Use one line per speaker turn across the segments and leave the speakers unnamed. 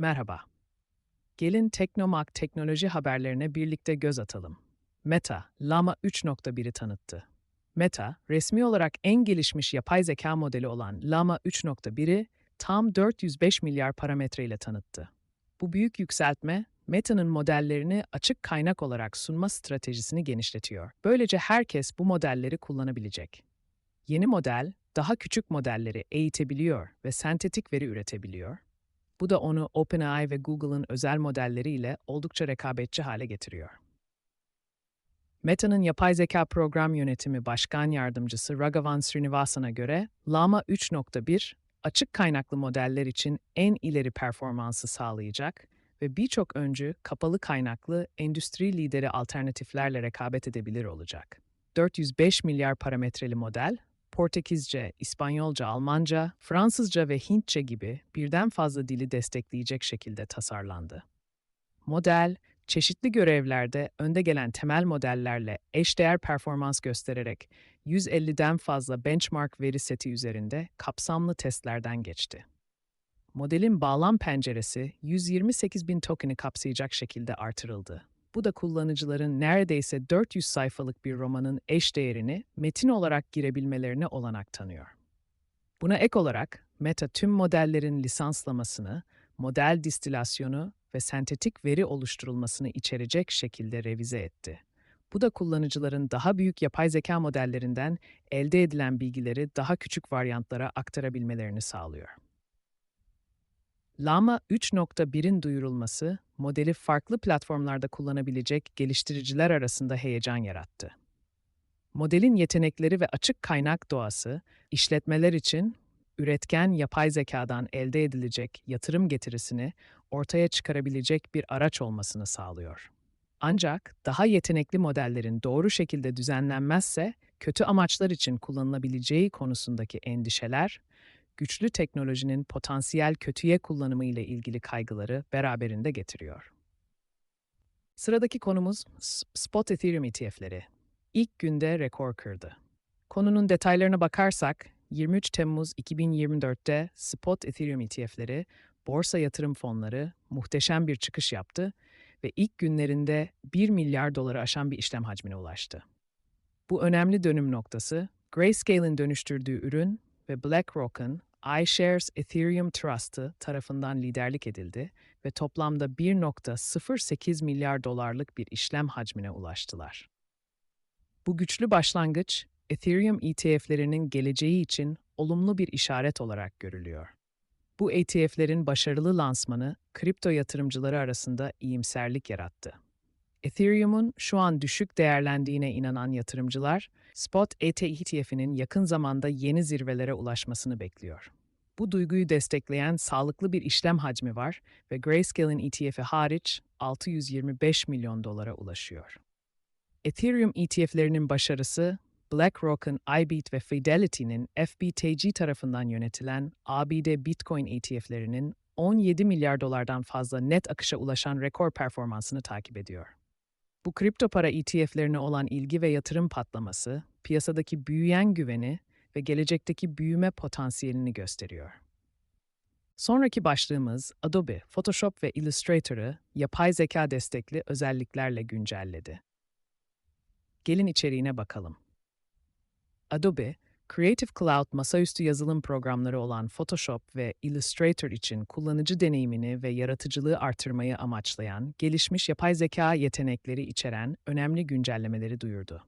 Merhaba. Gelin Teknomak teknoloji haberlerine birlikte göz atalım. Meta, Llama 3.1'i tanıttı. Meta, resmi olarak en gelişmiş yapay zeka modeli olan Llama 3.1'i tam 405 milyar parametre ile tanıttı. Bu büyük yükseltme, Meta'nın modellerini açık kaynak olarak sunma stratejisini genişletiyor. Böylece herkes bu modelleri kullanabilecek. Yeni model, daha küçük modelleri eğitebiliyor ve sentetik veri üretebiliyor. Bu da onu OpenAI ve Google'ın özel modelleriyle oldukça rekabetçi hale getiriyor. Meta'nın yapay zeka program yönetimi başkan yardımcısı Raghavan Srinivasan'a göre Llama 3.1 açık kaynaklı modeller için en ileri performansı sağlayacak ve birçok öncü kapalı kaynaklı endüstri lideri alternatiflerle rekabet edebilir olacak. 405 milyar parametreli model, Portekizce, İspanyolca, Almanca, Fransızca ve Hintçe gibi birden fazla dili destekleyecek şekilde tasarlandı. Model, çeşitli görevlerde önde gelen temel modellerle eşdeğer performans göstererek 150'den fazla benchmark veri seti üzerinde kapsamlı testlerden geçti. Modelin bağlam penceresi 128 bin token'i kapsayacak şekilde artırıldı. Bu da kullanıcıların neredeyse 400 sayfalık bir romanın eş değerini metin olarak girebilmelerine olanak tanıyor. Buna ek olarak Meta tüm modellerin lisanslamasını, model distilasyonu ve sentetik veri oluşturulmasını içerecek şekilde revize etti. Bu da kullanıcıların daha büyük yapay zeka modellerinden elde edilen bilgileri daha küçük varyantlara aktarabilmelerini sağlıyor. Llama 3.1'in duyurulması, modeli farklı platformlarda kullanabilecek geliştiriciler arasında heyecan yarattı. Modelin yetenekleri ve açık kaynak doğası, işletmeler için üretken yapay zekadan elde edilecek yatırım getirisini ortaya çıkarabilecek bir araç olmasını sağlıyor. Ancak daha yetenekli modellerin doğru şekilde düzenlenmezse kötü amaçlar için kullanılabileceği konusundaki endişeler güçlü teknolojinin potansiyel kötüye kullanımı ile ilgili kaygıları beraberinde getiriyor. Sıradaki konumuz Spot Ethereum ETF'leri. İlk günde rekor kırdı. Konunun detaylarına bakarsak, 23 Temmuz 2024'te Spot Ethereum ETF'leri, borsa yatırım fonları muhteşem bir çıkış yaptı ve ilk günlerinde 1 milyar doları aşan bir işlem hacmine ulaştı. Bu önemli dönüm noktası, Grayscale'in dönüştürdüğü ürün ve BlackRock'un iShares Ethereum Trust'ı tarafından liderlik edildi ve toplamda 1.08 milyar dolarlık bir işlem hacmine ulaştılar. Bu güçlü başlangıç, Ethereum ETF'lerinin geleceği için olumlu bir işaret olarak görülüyor. Bu ETF'lerin başarılı lansmanı kripto yatırımcıları arasında iyimserlik yarattı. Ethereum'un şu an düşük değerlendiğine inanan yatırımcılar, Spot ETF'inin yakın zamanda yeni zirvelere ulaşmasını bekliyor. Bu duyguyu destekleyen sağlıklı bir işlem hacmi var ve Grayscale'in ETF'i hariç 625 milyon dolara ulaşıyor. Ethereum ETF'lerinin başarısı, BlackRock'un IBIT ve Fidelity'nin FBTG tarafından yönetilen ABD Bitcoin ETF'lerinin 17 milyar dolardan fazla net akışa ulaşan rekor performansını takip ediyor. Bu kripto para ETF'lerine olan ilgi ve yatırım patlaması, piyasadaki büyüyen güveni ve gelecekteki büyüme potansiyelini gösteriyor. Sonraki başlığımız Adobe, Photoshop ve Illustrator'ı yapay zeka destekli özelliklerle güncelledi. Gelin içeriğine bakalım. Adobe, Creative Cloud masaüstü yazılım programları olan Photoshop ve Illustrator için kullanıcı deneyimini ve yaratıcılığı artırmayı amaçlayan gelişmiş yapay zeka yetenekleri içeren önemli güncellemeleri duyurdu.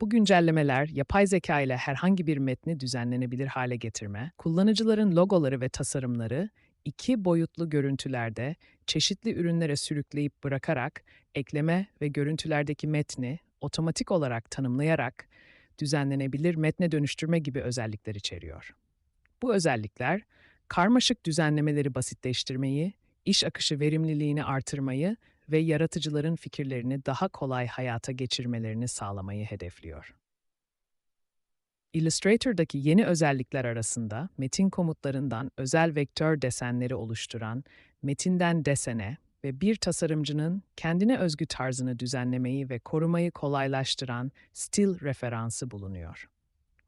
Bu güncellemeler yapay zeka ile herhangi bir metni düzenlenebilir hale getirme, kullanıcıların logoları ve tasarımları iki boyutlu görüntülerde çeşitli ürünlere sürükleyip bırakarak ekleme ve görüntülerdeki metni otomatik olarak tanımlayarak düzenlenebilir metne dönüştürme gibi özellikler içeriyor. Bu özellikler, karmaşık düzenlemeleri basitleştirmeyi, iş akışı verimliliğini artırmayı ve yaratıcıların fikirlerini daha kolay hayata geçirmelerini sağlamayı hedefliyor. Illustrator'daki yeni özellikler arasında metin komutlarından özel vektör desenleri oluşturan metinden desene ve bir tasarımcının kendine özgü tarzını düzenlemeyi ve korumayı kolaylaştıran stil referansı bulunuyor.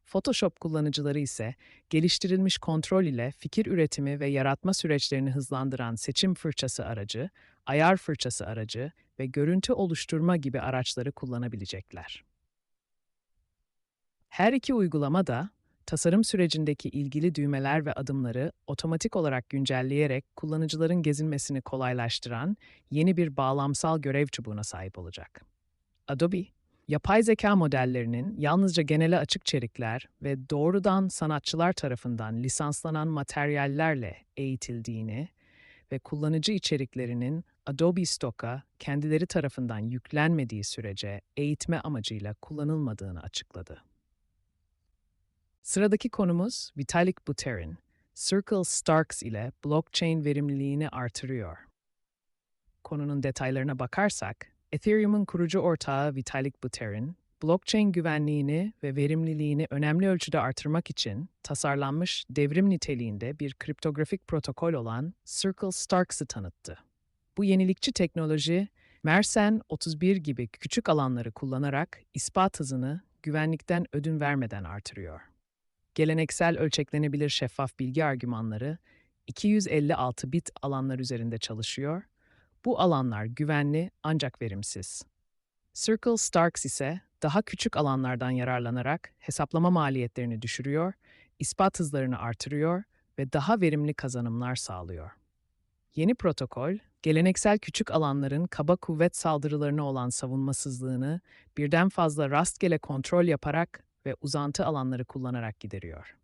Photoshop kullanıcıları ise geliştirilmiş kontrol ile fikir üretimi ve yaratma süreçlerini hızlandıran seçim fırçası aracı, ayar fırçası aracı ve görüntü oluşturma gibi araçları kullanabilecekler. Her iki uygulama da tasarım sürecindeki ilgili düğmeler ve adımları otomatik olarak güncelleyerek kullanıcıların gezinmesini kolaylaştıran yeni bir bağlamsal görev çubuğuna sahip olacak. Adobe, yapay zeka modellerinin yalnızca genele açık içerikler ve doğrudan sanatçılar tarafından lisanslanan materyallerle eğitildiğini ve kullanıcı içeriklerinin Adobe Stock'a kendileri tarafından yüklenmediği sürece eğitme amacıyla kullanılmadığını açıkladı. Sıradaki konumuz Vitalik Buterin, Circle Starks ile blockchain verimliliğini artırıyor. Konunun detaylarına bakarsak, Ethereum'un kurucu ortağı Vitalik Buterin, blockchain güvenliğini ve verimliliğini önemli ölçüde artırmak için tasarlanmış devrim niteliğinde bir kriptografik protokol olan Circle Starks'ı tanıttı. Bu yenilikçi teknoloji, Mersen 31 gibi küçük alanları kullanarak ispat hızını güvenlikten ödün vermeden artırıyor. Geleneksel ölçeklenebilir şeffaf bilgi argümanları 256 bit alanlar üzerinde çalışıyor. Bu alanlar güvenli ancak verimsiz. Circle Starks ise daha küçük alanlardan yararlanarak hesaplama maliyetlerini düşürüyor, ispat hızlarını artırıyor ve daha verimli kazanımlar sağlıyor. Yeni protokol, geleneksel küçük alanların kaba kuvvet saldırılarına olan savunmasızlığını birden fazla rastgele kontrol yaparak ve uzantı alanları kullanarak gideriyor.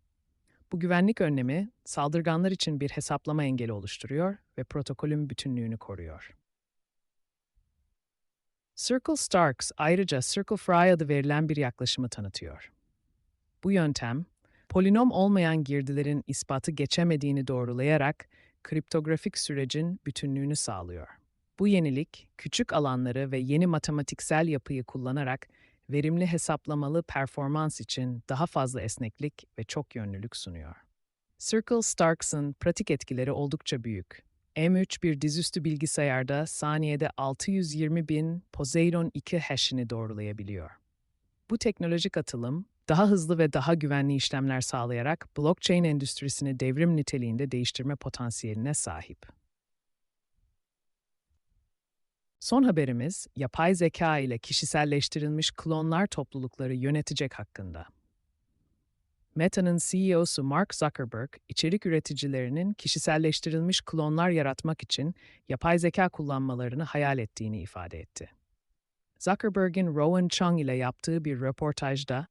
Bu güvenlik önlemi saldırganlar için bir hesaplama engeli oluşturuyor ve protokolün bütünlüğünü koruyor. Circle Starks ayrıca Circle Fry adı verilen bir yaklaşımı tanıtıyor. Bu yöntem, polinom olmayan girdilerin ispatı geçemediğini doğrulayarak kriptografik sürecin bütünlüğünü sağlıyor. Bu yenilik, küçük alanları ve yeni matematiksel yapıyı kullanarak verimli hesaplamalı performans için daha fazla esneklik ve çok yönlülük sunuyor. Circle Starks'ın pratik etkileri oldukça büyük. M3 bir dizüstü bilgisayarda saniyede 620 bin Poseidon 2 hash'ini doğrulayabiliyor. Bu teknolojik atılım, daha hızlı ve daha güvenli işlemler sağlayarak blockchain endüstrisini devrim niteliğinde değiştirme potansiyeline sahip. Son haberimiz, yapay zeka ile kişiselleştirilmiş klonlar toplulukları yönetecek hakkında. Meta'nın CEO'su Mark Zuckerberg, içerik üreticilerinin kişiselleştirilmiş klonlar yaratmak için yapay zeka kullanmalarını hayal ettiğini ifade etti. Zuckerberg'in Rowan Chung ile yaptığı bir röportajda,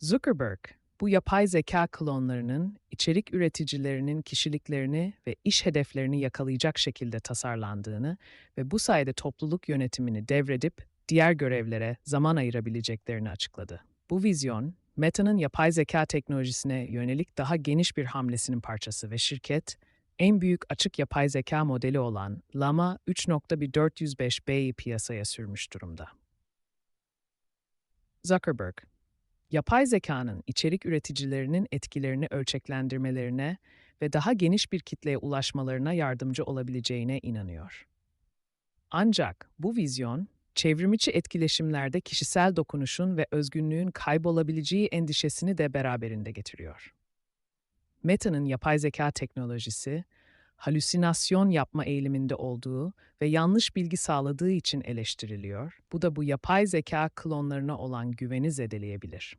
Zuckerberg, bu yapay zeka klonlarının içerik üreticilerinin kişiliklerini ve iş hedeflerini yakalayacak şekilde tasarlandığını ve bu sayede topluluk yönetimini devredip diğer görevlere zaman ayırabileceklerini açıkladı. Bu vizyon, Meta'nın yapay zeka teknolojisine yönelik daha geniş bir hamlesinin parçası ve şirket, en büyük açık yapay zeka modeli olan Llama 3.1405B'yi piyasaya sürmüş durumda. Zuckerberg, yapay zekanın içerik üreticilerinin etkilerini ölçeklendirmelerine ve daha geniş bir kitleye ulaşmalarına yardımcı olabileceğine inanıyor. Ancak bu vizyon, çevrimiçi etkileşimlerde kişisel dokunuşun ve özgünlüğün kaybolabileceği endişesini de beraberinde getiriyor. Meta'nın yapay zeka teknolojisi, halüsinasyon yapma eğiliminde olduğu ve yanlış bilgi sağladığı için eleştiriliyor. Bu da bu yapay zeka klonlarına olan güveni zedeleyebilir.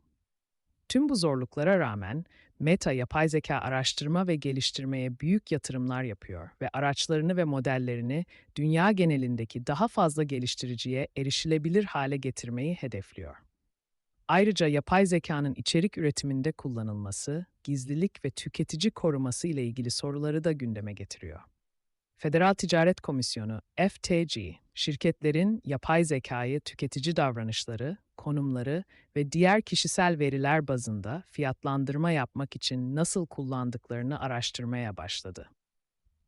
Tüm bu zorluklara rağmen Meta yapay zeka araştırma ve geliştirmeye büyük yatırımlar yapıyor ve araçlarını ve modellerini dünya genelindeki daha fazla geliştiriciye erişilebilir hale getirmeyi hedefliyor. Ayrıca yapay zekanın içerik üretiminde kullanılması, gizlilik ve tüketici koruması ile ilgili soruları da gündeme getiriyor. Federal Ticaret Komisyonu FTC, şirketlerin yapay zekayı tüketici davranışları, konumları ve diğer kişisel veriler bazında fiyatlandırma yapmak için nasıl kullandıklarını araştırmaya başladı.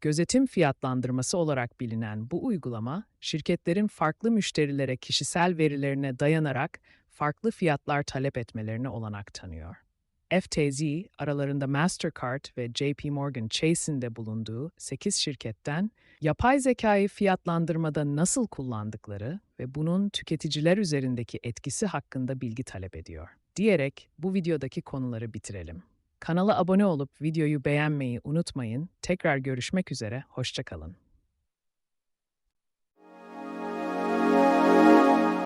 Gözetim fiyatlandırması olarak bilinen bu uygulama, şirketlerin farklı müşterilere kişisel verilerine dayanarak farklı fiyatlar talep etmelerine olanak tanıyor. FTZ, aralarında Mastercard ve JP Morgan Chase'in de bulunduğu 8 şirketten yapay zekayı fiyatlandırmada nasıl kullandıkları ve bunun tüketiciler üzerindeki etkisi hakkında bilgi talep ediyor. diyerek bu videodaki konuları bitirelim. Kanala abone olup videoyu beğenmeyi unutmayın. Tekrar görüşmek üzere, hoşçakalın.